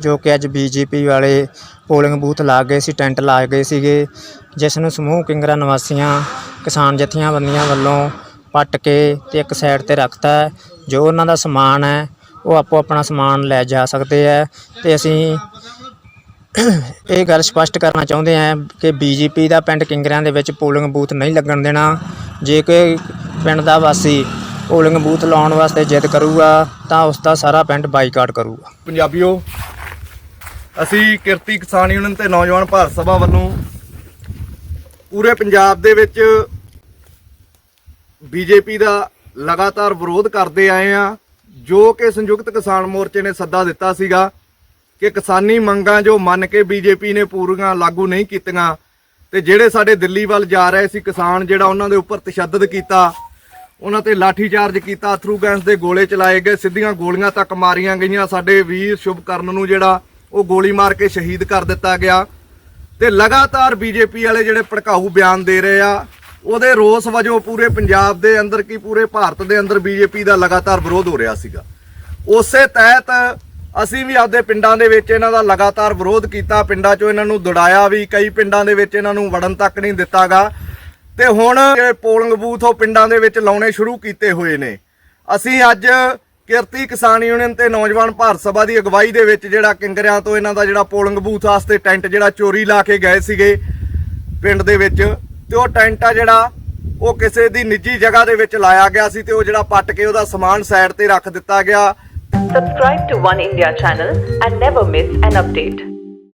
ਜੋ ਕਿ ਅੱਜ ਬੀਜੇਪੀ ਵਾਲੇ ਪੋਲਿੰਗ ਬੂਥ ਲਾ ਗਏ ਸੀ, ਟੈਂਟ ਲਾ ਗਏ ਸੀਗੇ, ਜਿਸ ਨੂੰ ਸਮੂਹ ਕਿੰਗਰਾ ਨਿਵਾਸੀਆਂ, ਕਿਸਾਨ ਜਥੀਆਂ ਵੱਲੋਂ ਪੱਟ ਕੇ ਤੇ ਇੱਕ ਸਾਈਡ ਤੇ ਰੱਖਤਾ ਜੋ ਉਹਨਾਂ ਦਾ ਸਮਾਨ ਹੈ, ਉਹ ਆਪੋ ਆਪਣਾ ਸਮਾਨ ਲੈ ਜਾ ਸਕਦੇ ਹੈ ਤੇ ਅਸੀਂ ਇਹ ਗੱਲ ਸਪਸ਼ਟ ਕਰਨਾ ਚਾਹੁੰਦੇ ਹਾਂ ਕਿ ਬੀਜੇਪੀ ਦਾ ਪਿੰਡ ਕਿੰਗਰਿਆਂ ਦੇ ਵਿੱਚ ਪੋਲਿੰਗ ਬੂਥ ਨਹੀਂ ਲੱਗਣ ਦੇਣਾ ਜੇ ਕੋਈ ਪਿੰਡ ਦਾ ਵਾਸੀ ਪੋਲਿੰਗ ਬੂਥ ਲਾਉਣ ਵਾਸਤੇ ਜਿੱਦ ਕਰੂਗਾ, ਤਾਂ ਉਸ ਦਾ ਸਾਰਾ ਪਿੰਡ ਬਾਈਕਾਟ ਕਰੂਗਾ। ਪੰਜਾਬੀਓ, ਅਸੀਂ ਕਿਰਤੀ ਕਿਸਾਨ ਯੂਨੀਅਨ ਤੇ ਨੌਜਵਾਨ ਭਾਰਤ ਸਭਾ ਵੱਲੋਂ ਪੂਰੇ ਪੰਜਾਬ ਦੇ ਵਿੱਚ ਬੀਜੇਪੀ ਦਾ ਲਗਾਤਾਰ ਵਿਰੋਧ ਕਰਦੇ ਆਏ ਆ ਜੋ ਕਿ ਸੰਯੁਕਤ ਕਿਸਾਨ ਮੋਰਚੇ ਨੇ ਸੱਦਾ ਦਿੱਤਾ ਸੀਗਾ ਕਿ ਕਿਸਾਨੀ ਮੰਗਾਂ ਜੋ ਮੰਨ ਕੇ ਬੀਜੇਪੀ ਨੇ ਪੂਰੀਆਂ ਲਾਗੂ ਨਹੀਂ ਕੀਤੀਆਂ, ਤੇ ਜਿਹੜੇ ਸਾਡੇ ਦਿੱਲੀ ਵੱਲ ਜਾ ਰਹੇ ਸੀ ਕਿਸਾਨ, ਜਿਹੜਾ ਉਹਨਾਂ ਦੇ ਉੱਪਰ ਤਸ਼ੱਦਦ ਕੀਤਾ ਉਹਨਾਂ ਤੇ ਲਾਠੀ ਚਾਰਜ ਕੀਤਾ ਅਥਰੂ ਗੈਸ ਦੇ ਗੋਲੇ ਚਲਾਏ ਗਏ, ਸਿੱਧੀਆਂ ਗੋਲੀਆਂ ਤੱਕ ਮਾਰੀਆਂ ਗਈਆਂ। ਸਾਡੇ ਵੀਰ ਸ਼ੁਭਕਰਨ ਨੂੰ ਜਿਹੜਾ ਉਹ ਗੋਲੀ ਮਾਰ ਕੇ ਸ਼ਹੀਦ ਕਰ ਦਿੱਤਾ ਗਿਆ। ਤੇ ਲਗਾਤਾਰ ਬੀਜੇਪੀ ਵਾਲੇ ਜਿਹੜੇ ਭੜਕਾਊ ਬਿਆਨ ਦੇ ਰਹੇ ਆ, ਉਹਦੇ ਰੋਸ ਵਜੋਂ ਪੂਰੇ ਪੰਜਾਬ ਦੇ ਅੰਦਰ ਕੀ ਪੂਰੇ ਭਾਰਤ ਦੇ ਅੰਦਰ ਬੀਜੇਪੀ ਦਾ ਲਗਾਤਾਰ ਵਿਰੋਧ ਹੋ ਰਿਹਾ ਸੀਗਾ। ਉਸੇ ਤਹਿਤ ਅਸੀਂ ਵੀ ਆਪਦੇ ਪਿੰਡਾਂ ਦੇ ਵਿੱਚ ਇਹਨਾਂ ਦਾ ਲਗਾਤਾਰ ਵਿਰੋਧ ਕੀਤਾ। ਪਿੰਡਾਂ 'ਚੋਂ ਇਹਨਾਂ ਨੂੰ ਦੜਾਇਆ ਵੀ, ਕਈ ਪਿੰਡਾਂ ਦੇ ਵਿੱਚ ਇਹਨਾਂ ਨੂੰ ਵੜਨ ਤੱਕ ਨਹੀਂ ਦਿੱਤਾਗਾ। ਤੇ ਹੁਣ ਇਹ ਪੋਲਿੰਗ ਬੂਥ ਉਹ ਪਿੰਡਾਂ ਦੇ ਵਿੱਚ ਲਾਉਣੇ ਸ਼ੁਰੂ ਕੀਤੇ ਹੋਏ ਨੇ ਅਸੀਂ ਅੱਜ ਕਿਰਤੀ ਕਿਸਾਨ ਯੂਨੀਅਨ ਤੇ ਨੌਜਵਾਨ ਭਾਰਤ ਸਭਾ ਦੀ ਅਗਵਾਈ ਦੇ ਵਿੱਚ ਜਿਹੜਾ ਕਿੰਗਰਿਆਂ ਤੋਂ ਇਹਨਾਂ ਦਾ ਜਿਹੜਾ ਪੋਲਿੰਗ ਬੂਥ ਵਾਸਤੇ ਟੈਂਟ ਜਿਹੜਾ ਚੋਰੀ ਲਾ ਕੇ ਗਏ ਸੀਗੇ ਪਿੰਡ ਦੇ ਵਿੱਚ ਤੇ ਉਹ ਟੈਂਟ ਆ ਜਿਹੜਾ ਉਹ ਕਿਸੇ ਦੀ ਨਿੱਜੀ ਜਗ੍ਹਾ ਦੇ ਵਿੱਚ ਲਾਇਆ ਗਿਆ ਸੀ ਤੇ ਉਹ ਜਿਹੜਾ ਪੱਟ ਕੇ ਉਹਦਾ ਸਮਾਨ ਸਾਈਡ ਤੇ ਰੱਖ ਦਿੱਤਾ ਗਿਆ Subscribe to One India channel and never miss an update.